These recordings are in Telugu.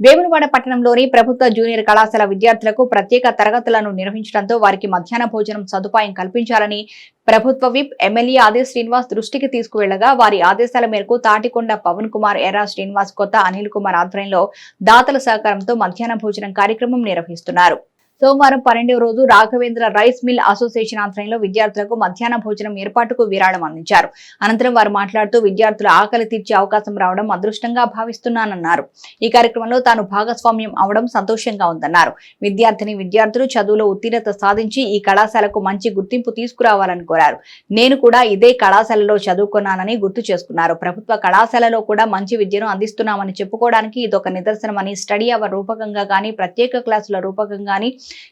వేములవాడ పట్టణంలోని ప్రభుత్వ జూనియర్ కళాశాల విద్యార్థులకు ప్రత్యేక తరగతులను నిర్వహించడంతో వారికి మధ్యాహ్న భోజనం సదుపాయం కల్పించాలని ప్రభుత్వ విప్ ఎమ్మెల్యే ఆది శ్రీనివాస్ దృష్టికి తీసుకువెళ్ళగా వారి ఆదేశాల మేరకు తాటికొండ పవన్ కుమార్ ఎర్రా శ్రీనివాస్ కొత్త అనిల్ కుమార్ ఆధ్వర్యంలో దాతల సహకారంతో మధ్యాహ్న భోజనం కార్యక్రమం నిర్వహిస్తున్నారు. సోమవారం పన్నెండవ రోజు రాఘవేంద్ర రైస్ మిల్ అసోసియేషన్ ఆధ్వర్యంలో విద్యార్థులకు మధ్యాహ్న భోజనం ఏర్పాటుకు విరాళం అందించారు. అనంతరం వారు మాట్లాడుతూ విద్యార్థుల ఆకలి తీర్చే అవకాశం రావడం అదృష్టంగా భావిస్తున్నానన్నారు. ఈ కార్యక్రమంలో తాను భాగస్వామ్యం అవడం సంతోషంగా ఉందన్నారు. విద్యార్థిని విద్యార్థులు చదువులో ఉత్తీర్ణత సాధించి ఈ కళాశాలకు మంచి గుర్తింపు తీసుకురావాలని కోరారు. నేను కూడా ఇదే కళాశాలలో చదువుకున్నానని గుర్తు చేసుకున్నారు. ప్రభుత్వ కళాశాలలో కూడా మంచి విద్యను అందిస్తున్నామని చెప్పుకోవడానికి ఇదొక నిదర్శనమని స్టడీ అవర్ రూపకంగా కానీ ప్రత్యేక క్లాసుల రూపకంగా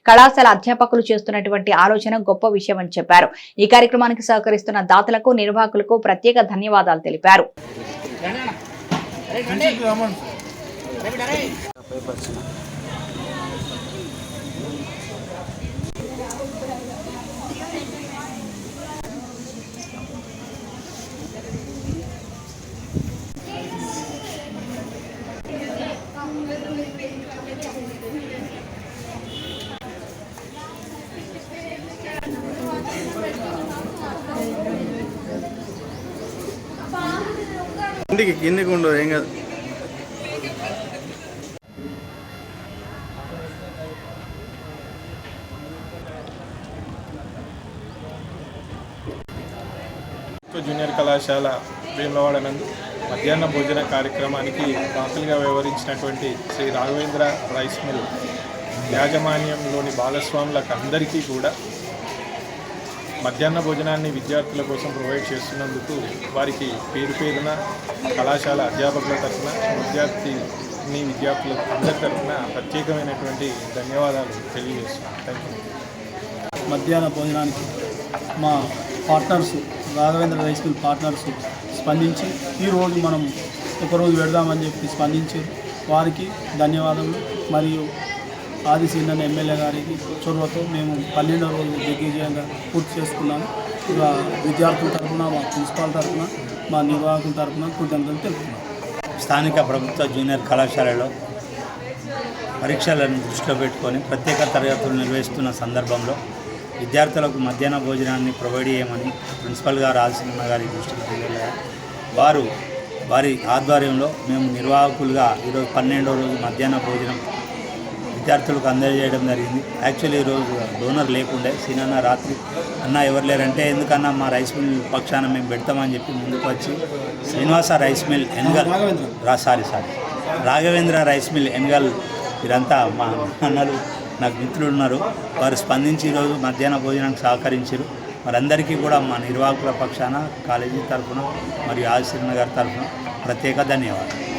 కళాశాల అధ్యాపకులు చేస్తున్నటువంటి ఆలోచన గొప్ప విషయం అని చెప్పారు. ఈ కార్యక్రమానికి సహకరిస్తున్న దాతలకు నిర్వాహకులకు ప్రత్యేక ధన్యవాదాలు తెలిపారు. కిందికి కిందికి ఉండదు ఏం కాదు. జూనియర్ కళాశాల వేములవాడ నందు మధ్యాహ్న భోజన కార్యక్రమానికి దాతలుగా వ్యవహరించినటువంటి శ్రీ రాఘవేంద్ర రైస్ మిల్ యాజమాన్యంలోని భాగస్వాములకు అందరికీ కూడా మధ్యాహ్న భోజనాన్ని విద్యార్థుల కోసం ప్రొవైడ్ చేస్తున్నందుకు వారికి పేరు పేరున కళాశాల అధ్యాపకుల తరఫున విద్యార్థిని విద్యార్థుల అందరి తరఫున ప్రత్యేకమైనటువంటి ధన్యవాదాలు తెలియజేస్తున్నాను. థ్యాంక్ యూ మధ్యాహ్న భోజనానికి మా partners Raghavendra high school partners స్పందించి ఈరోజు మనం ఒకరోజు పెడదామని చెప్పి స్పందించి వారికి ధన్యవాదాలు మరియు ఆది సీనన్ ఎమ్మెల్యే గారికి చొరవతో మేము పన్నెండవ రోజు దిగ్విజయంగా పూర్తి చేసుకున్నాము. ఇక విద్యార్థుల తరఫున మా ప్రిన్సిపాల్ తరఫున మా నిర్వాహకుల తరఫున కృతజ్ఞతలు తెలుపుతున్నాం. స్థానిక ప్రభుత్వ జూనియర్ కళాశాలలో పరీక్షలను దృష్టిలో పెట్టుకొని ప్రత్యేక తరగతులు నిర్వహిస్తున్న సందర్భంలో విద్యార్థులకు మధ్యాహ్న భోజనాన్ని ప్రొవైడ్ చేయమని ప్రిన్సిపల్ గారు ఆల్సిన గారి దృష్టికి తీసుకెళ్ళారు. వారు వారి ఆధ్వర్యంలో మేము నిర్వాహకులుగా ఈరోజు పన్నెండో రోజు మధ్యాహ్న భోజనం విద్యార్థులకు అందజేయడం జరిగింది. యాక్చువల్లీ ఈరోజు డోనర్ లేకుండే సీనన్న రాత్రి. అన్న ఎవరు లేరంటే ఎందుకన్నా మా రైస్ మిల్ పక్షాన మేము పెడతామని చెప్పి ముందుకు వచ్చి శ్రీనివాస రైస్ మిల్ ఎన్గల్ రా sorry sorry. Raghavendra rice mill Engal వీరంతా మా అన్నలు నాకు మిత్రులు ఉన్నారు. వారు స్పందించి ఈరోజు మధ్యాహ్న భోజనానికి సహకరించారు వారందరికీ కూడా మా నిర్వాహకుల పక్షాన కాలేజీ తరఫున మరియు ఆదిశ్రీనగర్ తరఫున ప్రత్యేక ధన్యవాదాలు.